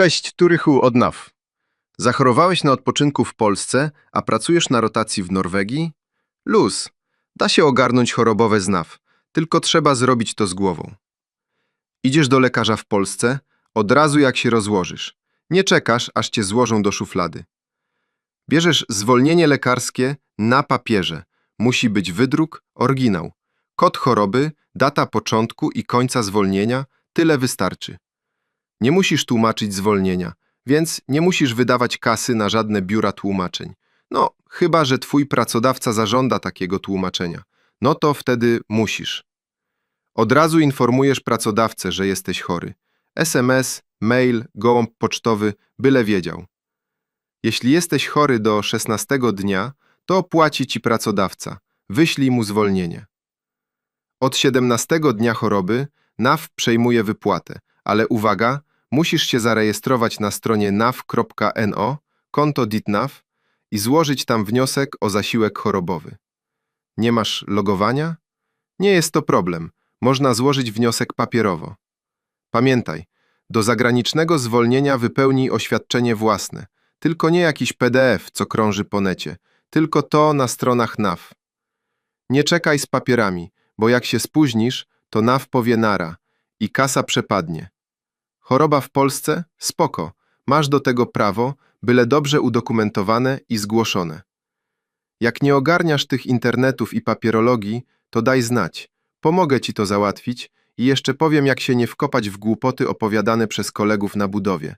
Cześć, tu Rychu od NAW. Zachorowałeś na odpoczynku w Polsce, a pracujesz na rotacji w Norwegii? Luz. Da się ogarnąć chorobowe z NAW, tylko trzeba zrobić to z głową. Idziesz do lekarza w Polsce, od razu jak się rozłożysz. Nie czekasz, aż cię złożą do szuflady. Bierzesz zwolnienie lekarskie na papierze. Musi być wydruk, oryginał. Kod choroby, data początku i końca zwolnienia, tyle wystarczy. Nie musisz tłumaczyć zwolnienia, więc nie musisz wydawać kasy na żadne biura tłumaczeń. No, chyba że twój pracodawca zażąda takiego tłumaczenia. No to wtedy musisz. Od razu informujesz pracodawcę, że jesteś chory. SMS, mail, gołąb pocztowy, byle wiedział. Jeśli jesteś chory do 16 dnia, to opłaci ci pracodawca. Wyślij mu zwolnienie. Od 17 dnia choroby NAW przejmuje wypłatę, ale uwaga, musisz się zarejestrować na stronie nav.no, konto DITNAW i złożyć tam wniosek o zasiłek chorobowy. Nie masz logowania? Nie jest to problem. Można złożyć wniosek papierowo. Pamiętaj, do zagranicznego zwolnienia wypełnij oświadczenie własne, tylko nie jakiś PDF, co krąży po necie, tylko to na stronach NAW. Nie czekaj z papierami, bo jak się spóźnisz, to NAW powie nara i kasa przepadnie. Choroba w Polsce? Spoko. Masz do tego prawo, byle dobrze udokumentowane i zgłoszone. Jak nie ogarniasz tych internetów i papierologii, to daj znać. Pomogę ci to załatwić i jeszcze powiem, jak się nie wkopać w głupoty opowiadane przez kolegów na budowie.